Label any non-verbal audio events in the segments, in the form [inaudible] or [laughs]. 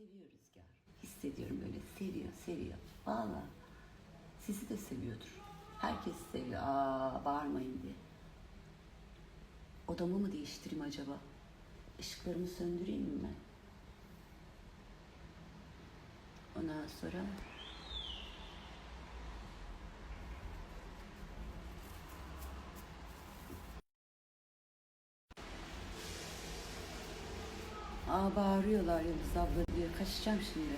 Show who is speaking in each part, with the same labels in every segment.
Speaker 1: Seviyor Rüzgar. Hissediyorum böyle seviyor, seviyor. Valla. Sizi de seviyordur. Herkes seviyor. Aa bağırmayın diye. Odamı mı değiştireyim acaba? Işıklarımı söndüreyim mi? Ondan sonra Aa bağırıyorlar Yıldız abla diyor. Kaçacağım şimdi.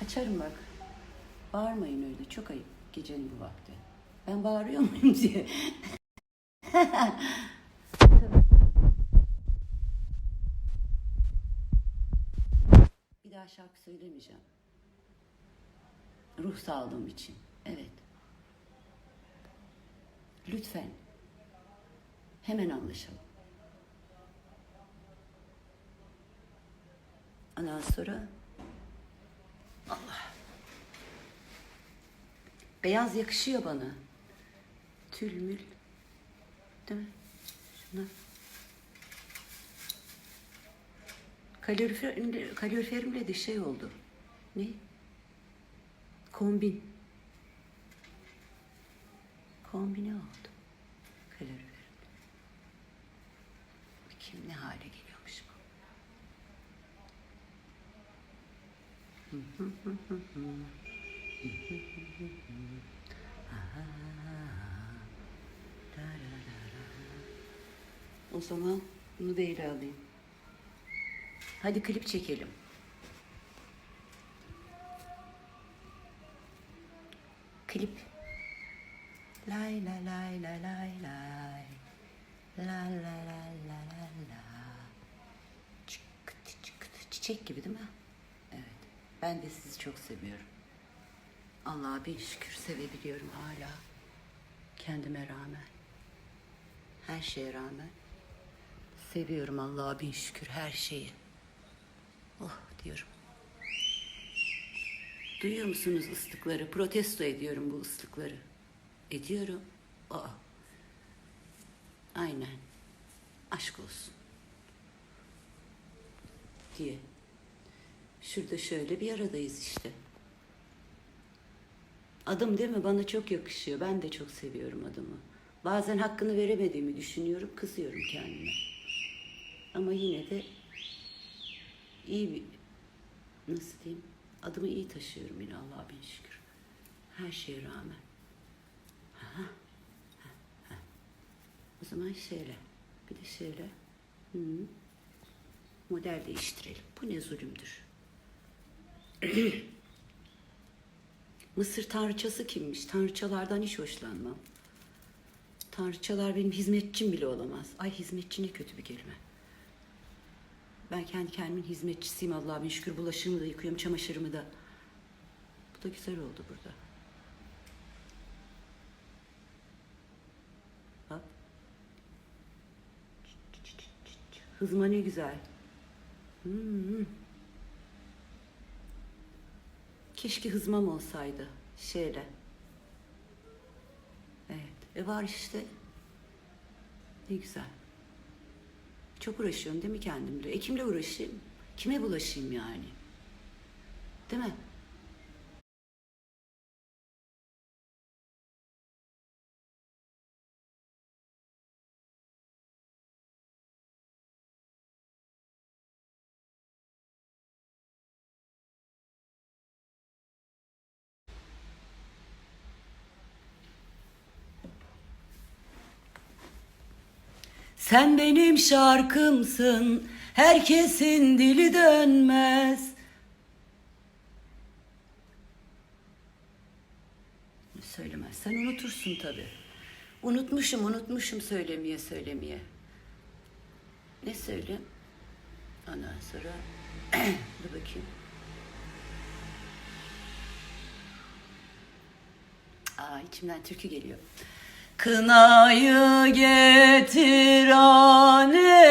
Speaker 1: Kaçarım bak. Bağırmayın öyle. Çok ayıp gecenin bu vakti. Ben bağırıyor muyum diye. [laughs] Bir daha şarkı söylemeyeceğim. Ruh sağlığım için. Evet. Lütfen. Hemen anlaşalım. Ondan sonra Allah. Beyaz yakışıyor bana. Tülmül. Değil mi? Şuna. Kalorifer, kaloriferimle de şey oldu. Ne? Kombin. Kombine oldu. Kalorifer. Bakayım ne hale geliyormuş bu. O zaman bunu da ele alayım. Hadi klip çekelim. Klip. Lay la lay la lay lay. La la la la la la. Çıkıtı çıkıtı. Çiçek gibi değil mi? Ben de sizi çok seviyorum. Allah'a bin şükür sevebiliyorum hala. Kendime rağmen. Her şeye rağmen. Seviyorum Allah'a bin şükür her şeyi. Oh diyorum. Duyuyor musunuz ıslıkları? Protesto ediyorum bu ıslıkları. Ediyorum. Aa. Aynen. Aşk olsun. Diye. Şurada şöyle bir aradayız işte. Adım değil mi? Bana çok yakışıyor. Ben de çok seviyorum adımı. Bazen hakkını veremediğimi düşünüyorum. Kızıyorum kendime. Ama yine de iyi bir nasıl diyeyim? Adımı iyi taşıyorum yine Allah'a bin şükür. Her şeye rağmen. Ha, ha, ha. O zaman şöyle. Bir de şöyle. Hı. Model değiştirelim. Bu ne zulümdür. [clears throat] Mısır tanrıçası kimmiş? Tanrıçalardan hiç hoşlanmam. Tanrıçalar benim hizmetçim bile olamaz. Ay hizmetçi ne kötü bir kelime. Ben kendi kendimin hizmetçisiyim Allah'a şükür. Bulaşığımı da yıkıyorum, çamaşırımı da. Bu da güzel oldu burada. Bak. Hızma ne güzel. Hmm. Keşke hızmam olsaydı. Şeyle. Evet. E var işte. Ne güzel. Çok uğraşıyorum değil mi kendimle? E kimle uğraşayım? Kime bulaşayım yani? Değil mi? Sen benim şarkımsın, herkesin dili dönmez. Söylemezsen unutursun tabii. Unutmuşum, unutmuşum söylemeye söylemeye. Ne söyleyeyim? Ondan sonra [clears throat] dur bakayım. Aa içimden türkü geliyor. Kınayı getir anne,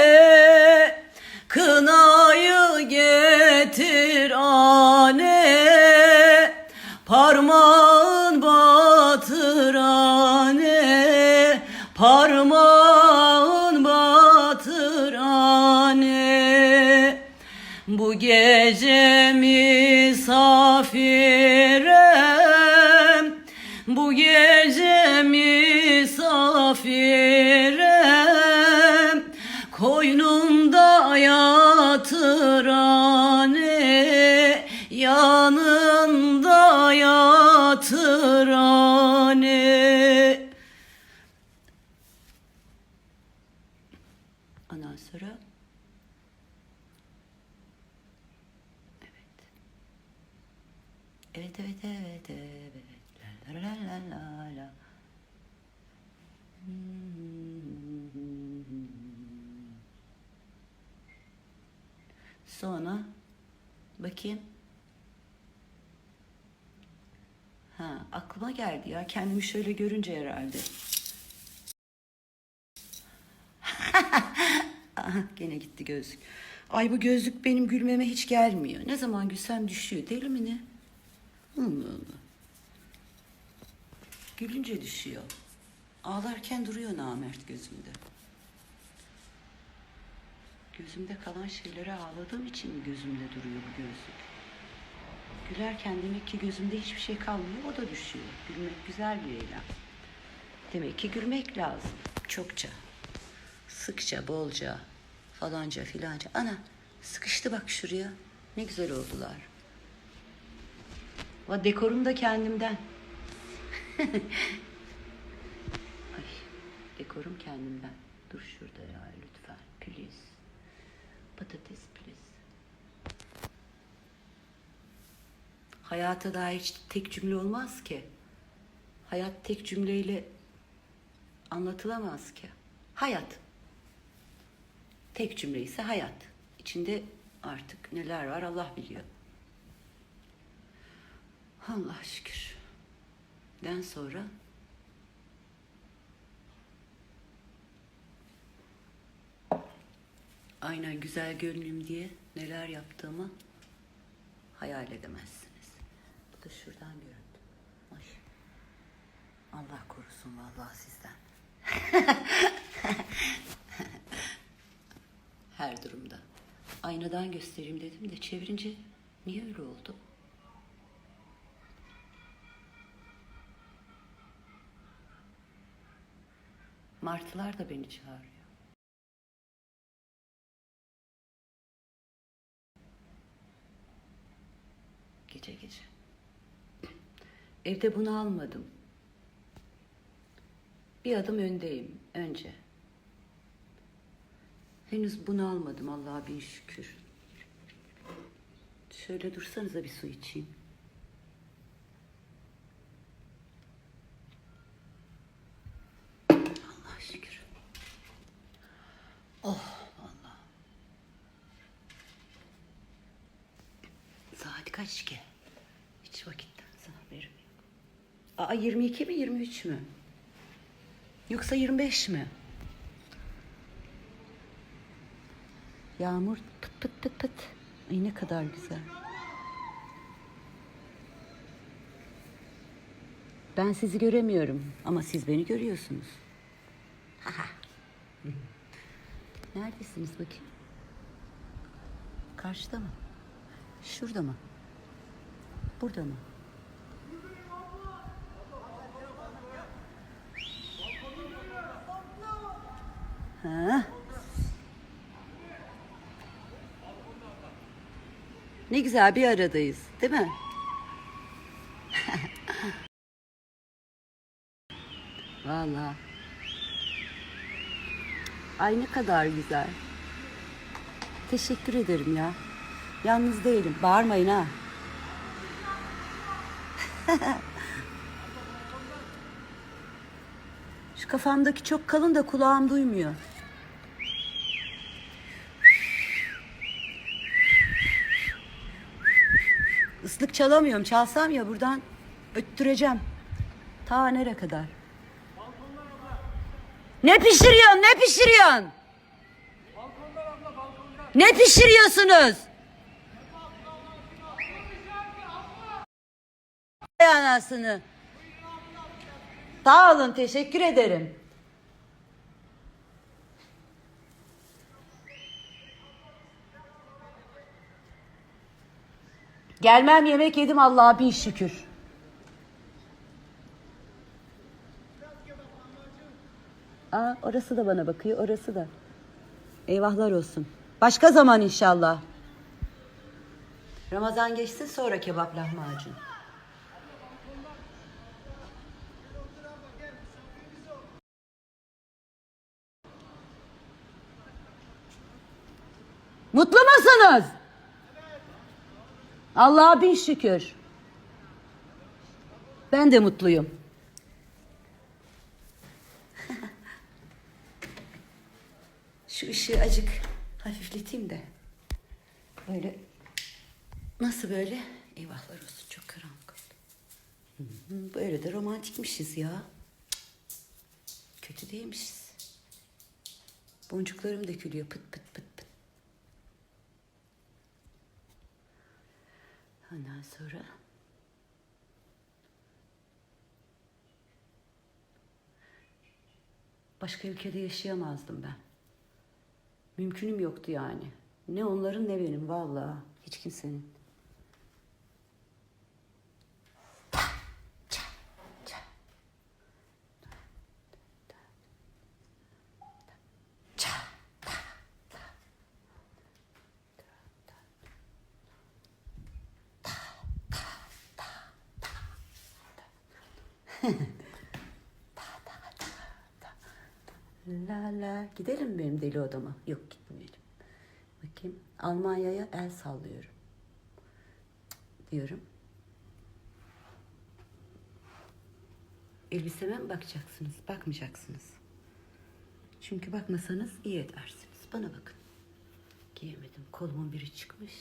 Speaker 1: kınayı getir anne, parmağın batır anne, parmağın batır anne. Bu gece gece misafirim Koynumda yatırane Yanında yatırane Ondan sonra Evet, evet, evet, evet. La la la la la la. Sonra bakayım. Ha, aklıma geldi ya. Kendimi şöyle görünce herhalde. [laughs] Aha, gene gitti gözlük. Ay bu gözlük benim gülmeme hiç gelmiyor. Ne zaman gülsem düşüyor. Deli mi ne? Allah Allah. Gülünce düşüyor. Ağlarken duruyor namert gözümde. Gözümde kalan şeylere ağladığım için gözümde duruyor bu gözlük? Gülerken demek ki gözümde hiçbir şey kalmıyor, o da düşüyor. Gülmek güzel bir eylem. Demek ki gülmek lazım. Çokça. Sıkça, bolca, falanca filanca. Ana, sıkıştı bak şuraya. Ne güzel oldular. Va dekorum da kendimden. [laughs] Dekorum kendimden. Dur şurada ya lütfen. Please. Patates please. Hayata dair tek cümle olmaz ki. Hayat tek cümleyle anlatılamaz ki. Hayat. Tek cümle ise hayat. İçinde artık neler var Allah biliyor. Allah şükür. Den sonra aynen güzel görünüm diye neler yaptığımı hayal edemezsiniz. Bu da şuradan göründü. Ay. Allah korusun vallahi sizden. [laughs] Her durumda. Aynadan göstereyim dedim de çevirince niye öyle oldu? Martılar da beni çağırıyor. Gece gece. Evde bunu almadım. Bir adım öndeyim önce. Henüz bunu almadım Allah'a bin şükür. Şöyle dursanıza bir su içeyim. Allah şükür. Oh Allah. Saat kaç ki? Hiç vakitten sana haberim yok. Aa 22 mi 23 mü? Yoksa 25 mi? Yağmur pıt pıt pıt pıt. Ay ne kadar güzel. Ben sizi göremiyorum ama siz beni görüyorsunuz. Neredesiniz bakayım? Karşıda mı? Şurada mı? Burada mı? Ha? Ne güzel bir aradayız, değil mi? [laughs] Vallahi. Ay ne kadar güzel. Teşekkür ederim ya. Yalnız değilim. Bağırmayın ha. [laughs] Şu kafamdaki çok kalın da kulağım duymuyor. Islık çalamıyorum. Çalsam ya buradan öttüreceğim. Ta nere kadar? Ne pişiriyorsun? Ne pişiriyorsun? Ne pişiriyorsunuz? Ay Anasını. Sağ olun, teşekkür ederim. Gelmem yemek yedim Allah'a bin şükür. Aa, orası da bana bakıyor, orası da. Eyvahlar olsun. Başka zaman inşallah. Ramazan geçsin sonra kebap lahmacun. Mutlu musunuz? Allah'a bin şükür. Ben de mutluyum. [laughs] Şu ışığı acık hafifleteyim de. Böyle. Nasıl böyle? Eyvahlar olsun çok karanlık oldu. Böyle de romantikmişiz ya. Kötü değilmişiz. Boncuklarım dökülüyor pıt pıt pıt pıt. Ondan sonra başka ülkede yaşayamazdım ben. Mümkünüm yoktu yani. Ne onların ne benim vallahi hiç kimsenin. La la gidelim benim deli odama? Yok gitmeyelim. Bakayım Almanya'ya el sallıyorum. Diyorum. Elbiseme mi bakacaksınız? Bakmayacaksınız. Çünkü bakmasanız iyi edersiniz. Bana bakın. Giyemedim. Kolumun biri çıkmış.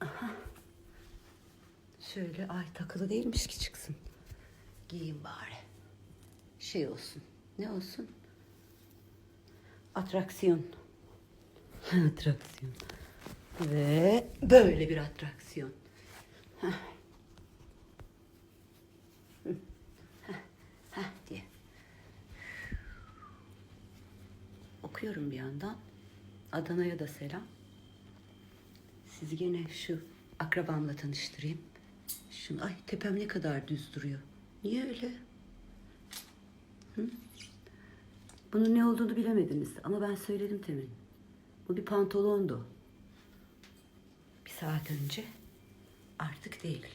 Speaker 1: Aha. Şöyle ay takılı değilmiş ki çıksın. Giyeyim bari. Şey olsun. Ne olsun? Atraksiyon. [laughs] atraksiyon. Ve böyle bir atraksiyon. Heh. Heh diye. Okuyorum bir yandan. Adana'ya da selam. Sizi gene şu akrabamla tanıştırayım. Şunu, ay tepem ne kadar düz duruyor. Niye öyle? Bunun ne olduğunu bilemediniz ama ben söyledim temin. Bu bir pantolondu. Bir saat önce. Artık değil.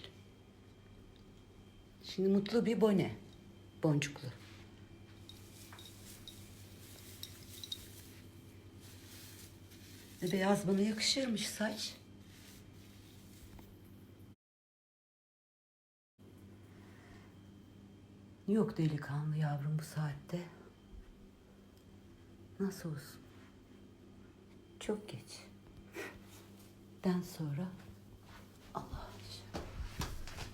Speaker 1: Şimdi mutlu bir bone. Boncuklu. Beyaz bana yakışırmış saç. Yok delikanlı yavrum bu saatte. Nasıl olsun? Çok geç. Den sonra Allah.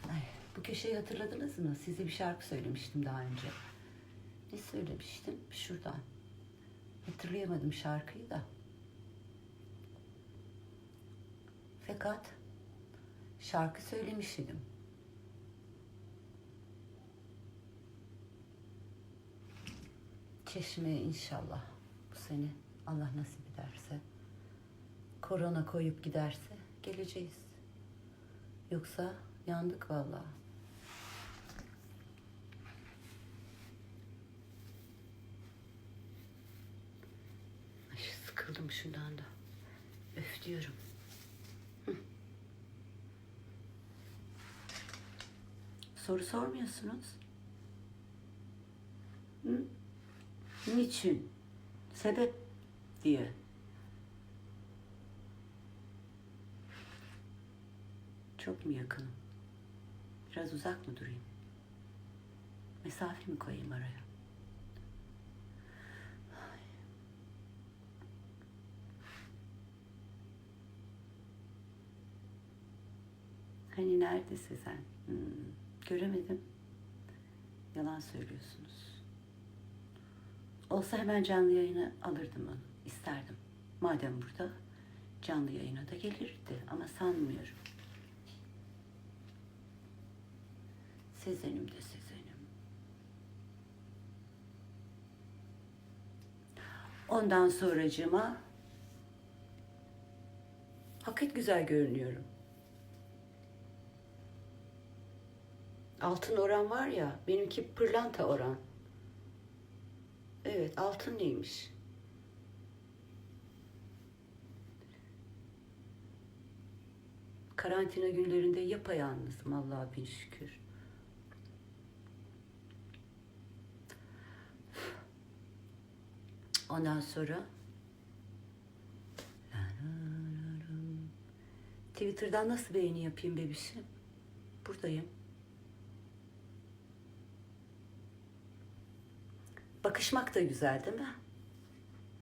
Speaker 1: Ay, bu köşeyi hatırladınız mı? Size bir şarkı söylemiştim daha önce. Ne söylemiştim? Şuradan. Hatırlayamadım şarkıyı da. Fakat şarkı söylemiş Çeşmeye inşallah bu sene Allah nasip ederse korona koyup giderse geleceğiz. Yoksa yandık vallahi. Ay, sıkıldım şundan da. Öf diyorum. Hı. Soru sormuyorsunuz. Hı? Niçin? Sebep diye. Çok mu yakınım? Biraz uzak mı durayım? Mesafe mi koyayım araya? Ay. Hani nerede Sezen? Hmm, göremedim. Yalan söylüyorsunuz. Olsa hemen canlı yayına alırdım onu. isterdim. Madem burada canlı yayına da gelirdi ama sanmıyorum. Sezenim de Sezenim. Ondan sonracıma Hakikat güzel görünüyorum. Altın oran var ya, benimki pırlanta oran. Evet, altın neymiş? Karantina günlerinde yapayalnızım Allah'a bin şükür. Ondan sonra Twitter'dan nasıl beğeni yapayım bebişim? Buradayım. Bakışmak da güzel değil mi?